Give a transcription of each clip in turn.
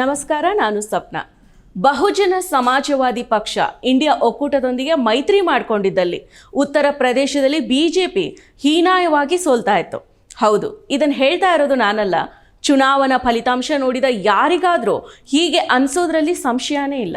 ನಮಸ್ಕಾರ, ನಾನು ಸ್ವಪ್ನ ಬಹುಜನ ಸಮಾಜವಾದಿ ಪಕ್ಷ ಇಂಡಿಯಾ ಒಕ್ಕೂಟದೊಂದಿಗೆ ಮೈತ್ರಿ ಮಾಡಿಕೊಂಡಿದ್ದಲ್ಲಿ ಉತ್ತರ ಪ್ರದೇಶದಲ್ಲಿ ಬಿ ಜೆ ಪಿ ಹೀನಾಯವಾಗಿ ಸೋಲ್ತಾ ಇತ್ತು. ಹೌದು ಇದನ್ನು ಹೇಳ್ತಾ ಇರೋದು ನಾನಲ್ಲ. ಚುನಾವಣಾ ಫಲಿತಾಂಶ ನೋಡಿದ ಯಾರಿಗಾದರೂ ಹೀಗೆ ಅನಿಸೋದ್ರಲ್ಲಿ ಸಂಶಯನೇ ಇಲ್ಲ.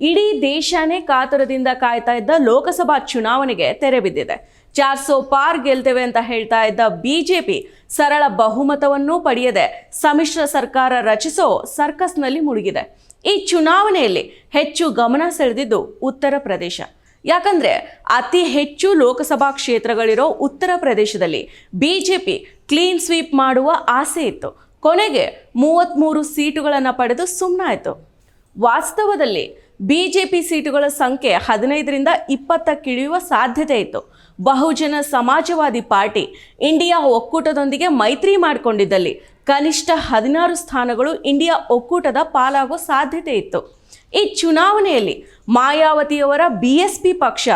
ಇಡೀ ದೇಶನೇ ಕಾತುರದಿಂದ ಕಾಯ್ತಾ ಇದ್ದ ಲೋಕಸಭಾ ಚುನಾವಣೆಗೆ ತೆರೆ ಬಿದ್ದಿದೆ. ಚಾರ್ ಸೋ ಪಾರ್ ಗೆಲ್ತೇವೆ ಅಂತ ಹೇಳ್ತಾ ಇದ್ದ ಬಿಜೆಪಿ ಸರಳ ಬಹುಮತವನ್ನೂ ಪಡೆಯದೆ ಸಮ್ಮಿಶ್ರ ಸರ್ಕಾರ ರಚಿಸೋ ಸರ್ಕಸ್ನಲ್ಲಿ ಮುಳುಗಿದೆ. ಈ ಚುನಾವಣೆಯಲ್ಲಿ ಹೆಚ್ಚು ಗಮನ ಸೆಳೆದಿದ್ದು ಉತ್ತರ ಪ್ರದೇಶ. ಯಾಕಂದ್ರೆ ಅತಿ ಹೆಚ್ಚು ಲೋಕಸಭಾ ಕ್ಷೇತ್ರಗಳಿರೋ ಉತ್ತರ ಪ್ರದೇಶದಲ್ಲಿ ಬಿಜೆಪಿ ಕ್ಲೀನ್ ಸ್ವೀಪ್ ಮಾಡುವ ಆಸೆ ಇತ್ತು. ಕೊನೆಗೆ ಮೂವತ್ತ್ಮೂರು ಸೀಟುಗಳನ್ನು ಪಡೆದು ಸುಮ್ಮನಾಯಿತು ವಾಸ್ತವದಲ್ಲಿ ಬಿಜೆಪಿ ಸೀಟುಗಳ ಸಂಖ್ಯೆ ಹದಿನೈದರಿಂದ ಇಪ್ಪತ್ತಕ್ಕಿಳಿಯುವ ಸಾಧ್ಯತೆ ಇತ್ತು. ಬಹುಜನ ಸಮಾಜವಾದಿ ಪಾರ್ಟಿ ಇಂಡಿಯಾ ಒಕ್ಕೂಟದೊಂದಿಗೆ ಮೈತ್ರಿ ಮಾಡಿಕೊಂಡಿದ್ದಲ್ಲಿ ಕನಿಷ್ಠ ಹದಿನಾರು ಸ್ಥಾನಗಳು ಇಂಡಿಯಾ ಒಕ್ಕೂಟದ ಪಾಲಾಗೋ ಸಾಧ್ಯತೆ ಇತ್ತು. ಈ ಚುನಾವಣೆಯಲ್ಲಿ ಮಾಯಾವತಿಯವರ ಬಿ ಎಸ್ ಪಿ ಪಕ್ಷ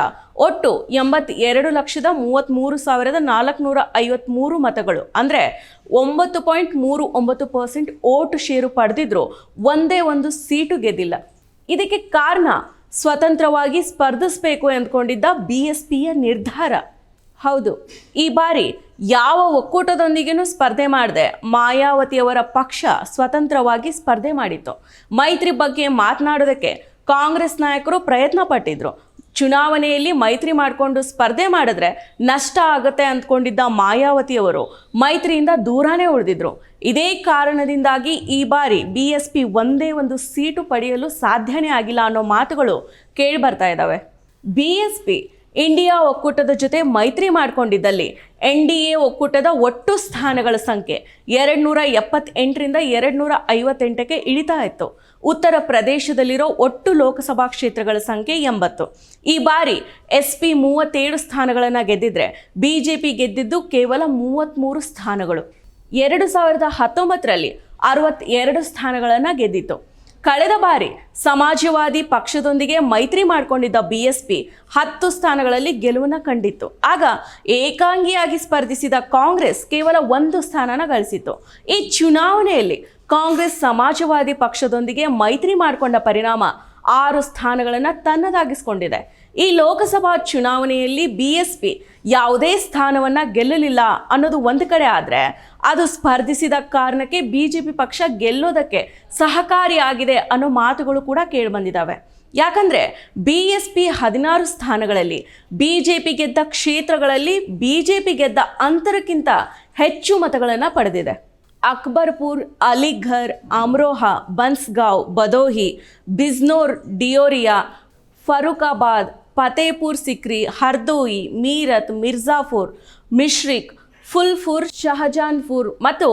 ಒಟ್ಟು ಎಂಬತ್ತೆರಡು ಲಕ್ಷದ ಮೂವತ್ತ್ಮೂರು ಸಾವಿರದ ನಾಲ್ಕುನೂರ ಐವತ್ತ್ಮೂರು ಮತಗಳು. ಅಂದರೆ ಒಂಬತ್ತು ಪಾಯಿಂಟ್ ಮೂರು ಒಂಬತ್ತು ಪರ್ಸೆಂಟ್ ಓಟು ಷೇರು ಪಡೆದಿದ್ರು ಒಂದೇ ಒಂದು ಸೀಟು ಗೆದ್ದಿಲ್ಲ. ಇದಕ್ಕೆ ಕಾರಣ ಸ್ವತಂತ್ರವಾಗಿ ಸ್ಪರ್ಧಿಸಬೇಕು ಎಂದ್ಕೊಂಡಿದ್ದ ಬಿ ಎಸ್ ಪಿಯ ನಿರ್ಧಾರ. ಹೌದು, ಈ ಬಾರಿ ಯಾವ ಒಕ್ಕೂಟದೊಂದಿಗೇನು ಸ್ಪರ್ಧೆ ಮಾಡಿದೆ ಮಾಯಾವತಿಯವರ ಪಕ್ಷ ಸ್ವತಂತ್ರವಾಗಿ ಸ್ಪರ್ಧೆ ಮಾಡಿತ್ತು. ಮೈತ್ರಿ ಬಗ್ಗೆ ಮಾತನಾಡೋದಕ್ಕೆ ಕಾಂಗ್ರೆಸ್ ನಾಯಕರು ಪ್ರಯತ್ನ ಪಟ್ಟಿದ್ರು. ಚುನಾವಣೆಯಲ್ಲಿ ಮೈತ್ರಿ ಮಾಡಿಕೊಂಡು ಸ್ಪರ್ಧೆ ಮಾಡಿದ್ರೆ ನಷ್ಟ ಆಗುತ್ತೆ ಅಂದ್ಕೊಂಡಿದ್ದ ಮಾಯಾವತಿಯವರು ಮೈತ್ರಿಯಿಂದ ದೂರನೇ ಉಳಿದಿದ್ರು. ಇದೇ ಕಾರಣದಿಂದಾಗಿ ಈ ಬಾರಿ ಬಿ ಎಸ್ ಪಿ ಒಂದೇ ಒಂದು ಸೀಟು ಪಡೆಯಲು ಸಾಧ್ಯನೇ ಆಗಿಲ್ಲ ಅನ್ನೋ ಮಾತುಗಳು ಕೇಳಿ ಬರ್ತಾ ಇದ್ದಾವೆ ಬಿ ಎಸ್ ಪಿ ಇಂಡಿಯಾ ಒಕ್ಕೂಟದ ಜೊತೆ ಮೈತ್ರಿ ಮಾಡಿಕೊಂಡಿದ್ದಲ್ಲಿ ಎನ್ ಡಿ ಎ ಒಕ್ಕೂಟದ ಒಟ್ಟು ಸ್ಥಾನಗಳ ಸಂಖ್ಯೆ ಎರಡು ನೂರ ಎಪ್ಪತ್ತೆಂಟರಿಂದ ಎರಡು ನೂರ ಐವತ್ತೆಂಟಕ್ಕೆ ಇಳಿತಾ ಇತ್ತು. ಉತ್ತರ ಪ್ರದೇಶದಲ್ಲಿರೋ ಒಟ್ಟು ಲೋಕಸಭಾ ಕ್ಷೇತ್ರಗಳ ಸಂಖ್ಯೆ ಎಂಬತ್ತು. ಈ ಬಾರಿ ಎಸ್ ಪಿ ಮೂವತ್ತೇಳು ಸ್ಥಾನಗಳನ್ನು ಗೆದ್ದಿದ್ರೆ ಬಿ ಜೆ ಪಿ ಗೆದ್ದಿದ್ದು ಕೇವಲ ಮೂವತ್ತ್ಮೂರು ಸ್ಥಾನಗಳು. ಎರಡು ಸಾವಿರದ ಹತ್ತೊಂಬತ್ತರಲ್ಲಿ ಅರವತ್ತೆರಡು ಸ್ಥಾನಗಳನ್ನು ಗೆದ್ದಿತ್ತು. ಕಳೆದ ಬಾರಿ ಸಮಾಜವಾದಿ ಪಕ್ಷದೊಂದಿಗೆ ಮೈತ್ರಿ ಮಾಡಿಕೊಂಡಿದ್ದ ಬಿ ಎಸ್ ಪಿ ಹತ್ತು ಸ್ಥಾನಗಳಲ್ಲಿ ಗೆಲುವನ್ನು ಕಂಡಿತ್ತು. ಆಗ ಏಕಾಂಗಿಯಾಗಿ ಸ್ಪರ್ಧಿಸಿದ ಕಾಂಗ್ರೆಸ್ ಕೇವಲ ಒಂದು ಸ್ಥಾನನ ಗಳಿಸಿತ್ತು. ಈ ಚುನಾವಣೆಯಲ್ಲಿ ಕಾಂಗ್ರೆಸ್ ಸಮಾಜವಾದಿ ಪಕ್ಷದೊಂದಿಗೆ ಮೈತ್ರಿ ಮಾಡಿಕೊಂಡ ಪರಿಣಾಮ ಆರು ಸ್ಥಾನಗಳನ್ನು ತನ್ನದಾಗಿಸಿಕೊಂಡಿದೆ. ಈ ಲೋಕಸಭಾ ಚುನಾವಣೆಯಲ್ಲಿ ಬಿ ಎಸ್ ಪಿ ಯಾವುದೇ ಸ್ಥಾನವನ್ನು ಗೆಲ್ಲಲಿಲ್ಲ ಅನ್ನೋದು ಒಂದು ಕಡೆ ಆದರೆ ಅದು ಸ್ಪರ್ಧಿಸಿದ ಕಾರಣಕ್ಕೆ ಬಿ ಜೆ ಪಿ ಪಕ್ಷ ಗೆಲ್ಲೋದಕ್ಕೆ ಸಹಕಾರಿಯಾಗಿದೆ ಅನ್ನೋ ಮಾತುಗಳು ಕೂಡ ಕೇಳಿಬಂದಿದ್ದಾವೆ ಯಾಕಂದರೆ ಬಿ ಎಸ್ ಪಿ ಹದಿನಾರು ಸ್ಥಾನಗಳಲ್ಲಿ ಬಿ ಜೆ ಪಿ ಗೆದ್ದ ಕ್ಷೇತ್ರಗಳಲ್ಲಿ ಬಿ ಜೆ ಪಿ ಗೆದ್ದ ಅಂತರಕ್ಕಿಂತ ಹೆಚ್ಚು ಮತಗಳನ್ನು ಪಡೆದಿದೆ. ಅಕ್ಬರ್ಪುರ್, ಅಲಿಘರ್, ಅಮ್ರೋಹಾ, ಬನ್ಸ್ಗಾಂವ್, ಬದೋಹಿ, ಬಿಜ್ನೋರ್, ಡಿಯೋರಿಯಾ ಫರೂಕಾಬಾದ್ ಫತೇಪುರ್ ಸಿಕ್ರಿ, ಹರ್ದೋಯಿ, ಮೀರತ್, ಮಿರ್ಜಾಪುರ್, ಮಿಶ್ರಿಕ್, ಫುಲ್ಪುರ್, ಶಹಜಾನ್ಪುರ್ ಮತ್ತು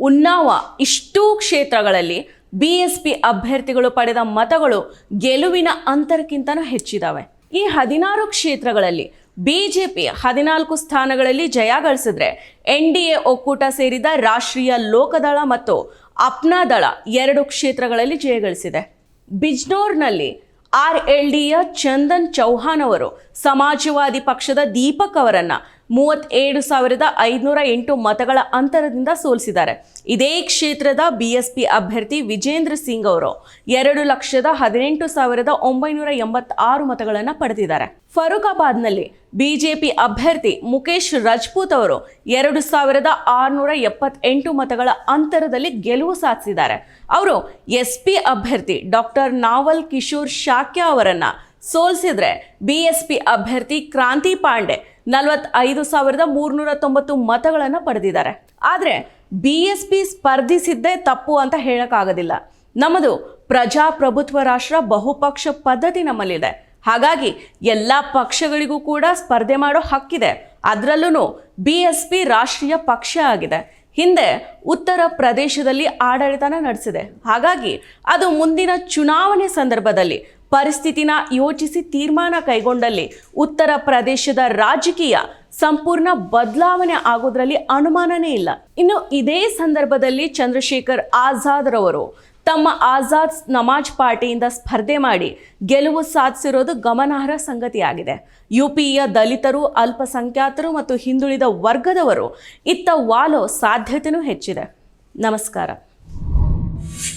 ಉನ್ನಾವ ಇಷ್ಟೂ ಕ್ಷೇತ್ರಗಳಲ್ಲಿ ಬಿ ಎಸ್ ಪಿ ಅಭ್ಯರ್ಥಿಗಳು ಪಡೆದ ಮತಗಳು ಗೆಲುವಿನ ಅಂತರಕ್ಕಿಂತನೂ ಹೆಚ್ಚಿದ್ದಾವೆ ಈ ಹದಿನಾರು ಕ್ಷೇತ್ರಗಳಲ್ಲಿ ಬಿಜೆಪಿ ಹದಿನಾಲ್ಕು ಸ್ಥಾನಗಳಲ್ಲಿ ಜಯ ಗಳಿಸಿದ್ರೆ ಎನ್ ಡಿ ಎ ಒಕ್ಕೂಟ ಸೇರಿದ ರಾಷ್ಟ್ರೀಯ ಲೋಕದಳ ಮತ್ತು ಅಪ್ನಾ ದಳ ಎರಡು ಕ್ಷೇತ್ರಗಳಲ್ಲಿ ಜಯಗಳಿಸಿದೆ ಬಿಜ್ನೋರ್ನಲ್ಲಿ ಆರ್ ಎಲ್ ಡಿಯ ಚಂದನ್ ಚೌಹಾನ್ ಅವರು ಸಮಾಜವಾದಿ ಪಕ್ಷದ ದೀಪಕ್ ಅವರನ್ನ ಮೂವತ್ತೇಳು ಸಾವಿರದ ಐದುನೂರ ಎಂಟು ಮತಗಳ ಅಂತರದಿಂದ ಸೋಲಿಸಿದ್ದಾರೆ. ಇದೇ ಕ್ಷೇತ್ರದ ಬಿಎಸ್ಪಿ ಅಭ್ಯರ್ಥಿ ವಿಜೇಂದ್ರ ಸಿಂಗ್ ಅವರು ಎರಡು ಲಕ್ಷದ ಹದಿನೆಂಟು ಸಾವಿರದ ಒಂಬೈನೂರ ಎಂಬತ್ತಾರು ಮತಗಳನ್ನು ಪಡೆದಿದ್ದಾರೆ. ಫರೂಕಾಬಾದ್ನಲ್ಲಿ ಬಿಜೆಪಿ ಅಭ್ಯರ್ಥಿ ಮುಖೇಶ್ ರಜಪೂತ್ ಅವರು ಎರಡು ಸಾವಿರದ ಆರುನೂರ ಎಪ್ಪತ್ತೆಂಟು ಮತಗಳ ಅಂತರದಲ್ಲಿ ಗೆಲುವು ಸಾಧಿಸಿದ್ದಾರೆ. ಅವರು ಎಸ್ ಪಿ ಅಭ್ಯರ್ಥಿ ಡಾಕ್ಟರ್ ನಾವಲ್ ಕಿಶೋರ್ ಶಾಕ್ಯ ಅವರನ್ನು ಸೋಲಿಸಿದ್ರೆ ಬಿ ಎಸ್ ಪಿ ಅಭ್ಯರ್ಥಿ ಕ್ರಾಂತಿ ಪಾಂಡೆ ನಲವತ್ತೈದು ಸಾವಿರದ ಮೂರ್ನೂರ ತೊಂಬತ್ತು ಮತಗಳನ್ನು ಪಡೆದಿದ್ದಾರೆ. ಆದರೆ ಬಿ ಎಸ್ ಪಿ ಸ್ಪರ್ಧಿಸಿದ್ದೇ ತಪ್ಪು ಅಂತ ಹೇಳೋಕ್ಕಾಗೋದಿಲ್ಲ. ನಮ್ಮದು ಪ್ರಜಾಪ್ರಭುತ್ವ ರಾಷ್ಟ್ರ ಬಹುಪಕ್ಷ ಪದ್ಧತಿ ನಮ್ಮಲ್ಲಿದೆ. ಹಾಗಾಗಿ ಎಲ್ಲ ಪಕ್ಷಗಳಿಗೂ ಕೂಡ ಸ್ಪರ್ಧೆ ಮಾಡೋ ಹಕ್ಕಿದೆ. ಅದರಲ್ಲೂ ಬಿ ಎಸ್ ಪಿ ರಾಷ್ಟ್ರೀಯ ಪಕ್ಷ ಆಗಿದೆ. ಹಿಂದೆ ಉತ್ತರ ಪ್ರದೇಶದಲ್ಲಿ ಆಡಳಿತನ ನಡೆಸಿದೆ. ಹಾಗಾಗಿ ಅದು ಮುಂದಿನ ಚುನಾವಣೆ ಸಂದರ್ಭದಲ್ಲಿ ಪರಿಸ್ಥಿತಿನ ಯೋಚಿಸಿ ತೀರ್ಮಾನ ಕೈಗೊಂಡಲ್ಲಿ ಉತ್ತರ ಪ್ರದೇಶದ ರಾಜಕೀಯ ಸಂಪೂರ್ಣ ಬದಲಾವಣೆ ಆಗೋದ್ರಲ್ಲಿ ಅನುಮಾನನೇ ಇಲ್ಲ. ಇನ್ನು ಇದೇ ಸಂದರ್ಭದಲ್ಲಿ ಚಂದ್ರಶೇಖರ್ ಆಜಾದ್ ರವರು ತಮ್ಮ ಆಜಾದ್ ನಮಾಜ್ ಪಾರ್ಟಿಯಿಂದ ಸ್ಪರ್ಧೆ ಮಾಡಿ ಗೆಲುವು ಸಾಧಿಸಿರೋದು ಗಮನಾರ್ಹ ಸಂಗತಿಯಾಗಿದೆ. ಯುಪಿಯ ದಲಿತರು, ಅಲ್ಪಸಂಖ್ಯಾತರು ಮತ್ತು ಹಿಂದುಳಿದ ವರ್ಗದವರು ಇತ್ತ ವಾಲೋ ಸಾಧ್ಯತೆಯೂ ಹೆಚ್ಚಿದೆ. ನಮಸ್ಕಾರ.